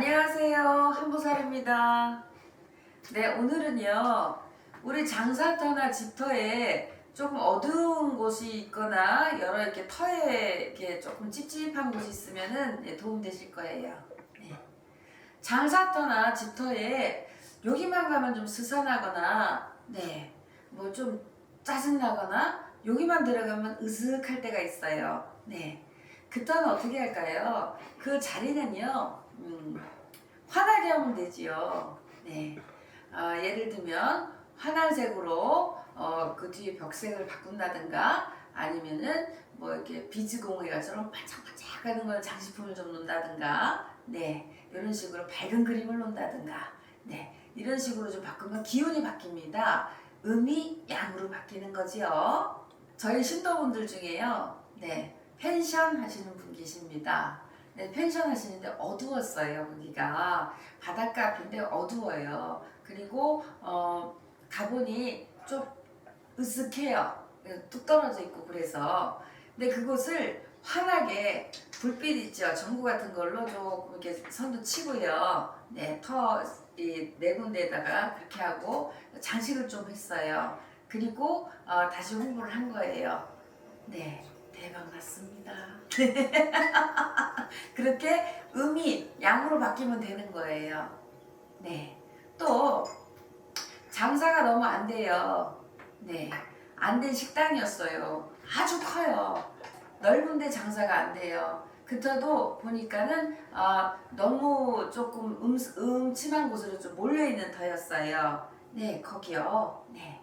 안녕하세요. 한보살입니다. 네, 오늘은요, 우리 장사터나 집터에 조금 어두운 곳이 있거나 여러 이렇게 터에 이렇게 조금 찝찝한 곳이 있으면은 네, 도움 되실 거예요. 네. 장사터나 집터에 여기만 가면 좀 스산하거나, 네, 뭐 좀 짜증나거나, 여기만 들어가면 으슥할 때가 있어요. 네. 그때는 어떻게 할까요? 그 자리는요, 음, 환하게 하면 되지요. 네. 아, 예를 들면, 환한 색으로, 어, 그 뒤에 벽색을 바꾼다든가, 아니면은, 뭐, 이렇게 비즈공예가처럼 반짝반짝 하는 걸 장식품을 좀 놓는다든가, 네. 이런 식으로 밝은 그림을 놓는다든가, 네. 이런 식으로 좀 바꾸면 기운이 바뀝니다. 음이 양으로 바뀌는 거지요. 저희 신도분들 중에요, 네. 펜션 하시는 분 계십니다. 네, 펜션 하시는데 어두웠어요, 거기가. 바닷가 앞인데 어두워요. 그리고, 어, 가보니 좀 으슥해요. 뚝 떨어져 있고 그래서. 근데 그곳을 환하게 불빛 있죠. 전구 같은 걸로 조금 이렇게 선도 치고요. 네, 터, 이, 네 군데에다가 그렇게 하고 장식을 좀 했어요. 그리고, 어, 다시 홍보를 한 거예요. 네. 대박 났습니다. 그렇게 음이 양으로 바뀌면 되는 거예요. 네. 또 장사가 너무 안 돼요. 네. 안 된 식당이었어요. 아주 커요. 넓은데 장사가 안 돼요. 그때도 보니까는 아, 너무 조금 음, 음침한 곳으로 좀 몰려 있는 터였어요. 네, 거기요. 네.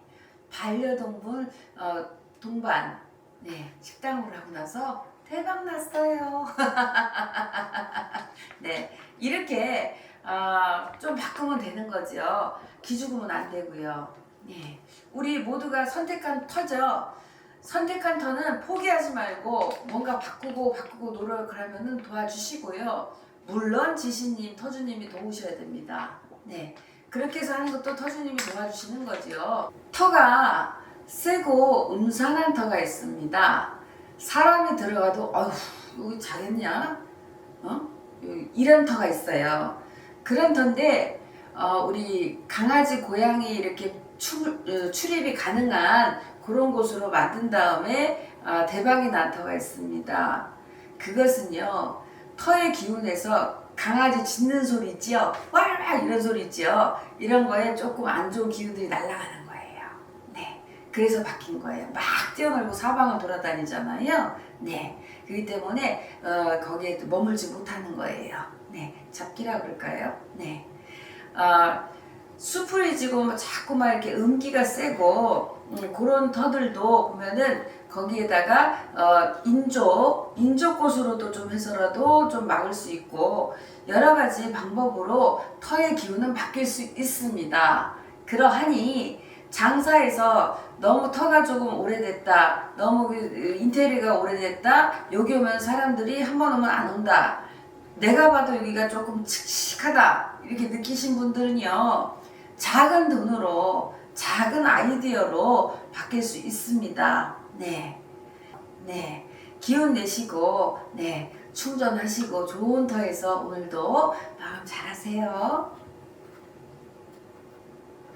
반려동물 어, 동반 네, 식당으로 하고 나서 대박 났어요. 네, 이렇게 아, 좀 바꾸면 되는 거죠. 기죽으면 안 되고요. 네, 우리 모두가 선택한 터죠. 선택한 터는 포기하지 말고 뭔가 바꾸고 바꾸고 노력을 하면은 도와주시고요. 물론 지신님, 터주님이 도우셔야 됩니다. 네, 그렇게 해서 하는 것도 터주님이 도와주시는 거죠. 터가 세고 음산한 터가 있습니다. 사람이 들어가도 어휴 여기 잘했냐? 어? 이런 터가 있어요. 그런 터인데 어, 우리 강아지 고양이 이렇게 출, 어, 출입이 가능한 그런 곳으로 만든 다음에 아, 대박이 난 터가 있습니다. 그것은요 터의 기운에서 강아지 짖는 소리 있지요? 와 이런 소리 있지요? 이런 거에 조금 안 좋은 기운들이 날아가는. 그래서 바뀐 거예요. 막 뛰어놀고 사방을 돌아다니잖아요. 네. 그렇기 때문에 어, 거기에 또 머물지 못하는 거예요. 네. 잡기라 그럴까요? 네. 어, 숲을 지고 뭐 자꾸만 이렇게 음기가 세고 음, 그런 터들도 보면은 거기에다가 어, 인조 인조꽃으로도 좀 해서라도 좀 막을 수 있고 여러 가지 방법으로 터의 기운은 바뀔 수 있습니다. 그러하니 장사에서 너무 터가 조금 오래됐다, 너무 그 인테리어가 오래됐다, 여기 오면 사람들이 한 번 오면 안 온다. 내가 봐도 여기가 조금 칙칙하다 이렇게 느끼신 분들은요 작은 돈으로 작은 아이디어로 바뀔 수 있습니다. 네, 네 기운 내시고 네 충전하시고 좋은 터에서 오늘도 마음 잘하세요.